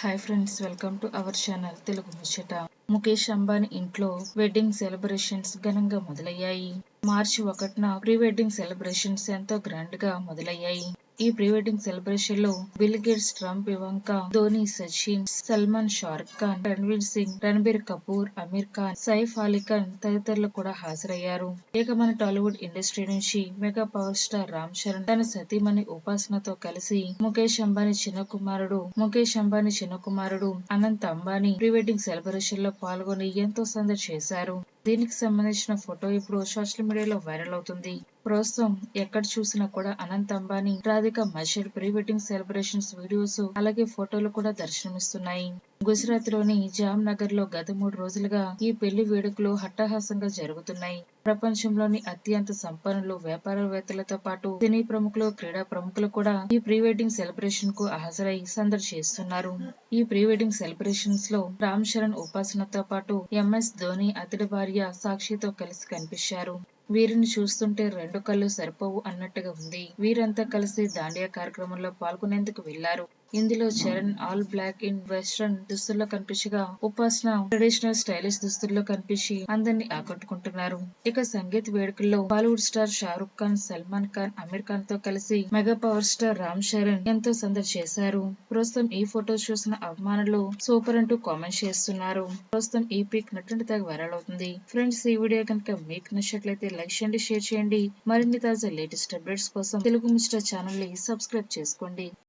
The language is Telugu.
Hi friends welcome to our channel Telugu ముచ్చట ముఖేష్ అంబానీ ఇంట్లో వెడ్డింగ్ సెలబ్రేషన్స్ ఘనంగా మొదలయ్యాయి. మార్చి ఒకటిన ప్రీ వెడ్డింగ్ సెలబ్రేషన్స్ ఎంతో గ్రాండ్గా మొదలయ్యాయి. ఈ pre wedding సెలబ్రేషన్లో Bill Gates Trump Ivanka Dhoni Sachin Salman Shahrukh Khan Ranveer Singh Ranbir Kapoor Aamir Khan Saif Ali Khan తదితరులు కూడా హాజరయ్యారు. ఇక మన టాలీవుడ్ ఇండస్ట్రీ నుంచి mega power star Ram Charan తన సతీమణి ఉపాసనతో కలిసి ముఖేష్ అంబానీ చిన్న కుమారుడు ముఖేష్ అంబానీ చిన్న కుమారుడు అనంత్ అంబానీ ప్రీ వెడ్డింగ్ సెలబ్రేషన్లో పాల్గొని ఎంతో సందడి చేశారు. దీనికి సంబంధించిన ఫోటో ఇప్పుడు సోషల్ మీడియాలో వైరల్ అవుతుంది. ప్రస్తుతం ఎక్కడ చూసినా కూడా Anant Ambani Radhika Merchant pre wedding celebrations videos అలాగే ఫోటోలు కూడా దర్శనమిస్తున్నాయి. గుజరాత్లోని జామ్ నగర్లో గత మూడు రోజులుగా ఈ పెళ్ళి వేడుకలు హట్టహాసంగా జరుగుతున్నాయి. ప్రపంచంలోని అత్యంత సంపన్నులు వ్యాపారవేత్తలతో పాటు సినీ ప్రముఖులు క్రీడా ప్రముఖులు కూడా ఈ ప్రీ వెడ్డింగ్ సెలబ్రేషన్కు హాజరై సందర్శిస్తున్నారు ఈ ప్రీ వెడ్డింగ్ సెలబ్రేషన్స్లో రామ్ చరణ్ ఉపాసనతో పాటు ఎంఎస్ ధోని అతడి భార్య సాక్షితో కలిసి కనిపించారు. వీరిని చూస్తుంటే రెండు కళ్ళు సరిపోవు అన్నట్టుగా ఉంది. వీరంతా కలిసి దాండియా కార్యక్రమంలో పాల్గొనేందుకు వెళ్ళారు ఇందులో Charan all black in western దుస్తుల్లో కనిపించగా ఉపాసన ట్రెడిషనల్ స్టైలిష్ దుస్తుల్లో కనిపించి అందరినీ ఆకట్టుకుంటున్నారు. ఇక సంగీత్ వేడుకల్లో బాలీవుడ్ స్టార్ షారుఖ్ ఖాన్ సల్మాన్ ఖాన్ అమీర్ ఖాన్తో కలిసి mega power star Ram Charan ఎంతో సందడి చేశారు. ప్రస్తుతం ఈ ఫోటో చూసిన అభిమానులు సూపర్ అంటూ కామెంట్స్ చేస్తున్నారు. ప్రస్తుతం ఈ పిక్ నటువంటి తెగ వైరల్ అవుతుంది. ఫ్రెండ్స్ ఈ వీడియో కనుక మీకు నచ్చినట్లయితే లైక్ చేయండి షేర్ చేయండి. మరిన్ని తాజా లేటెస్ట్ అప్డేట్స్ కోసం తెలుగు మిస్టర్ ఛానల్ని సబ్స్క్రైబ్ చేసుకోండి.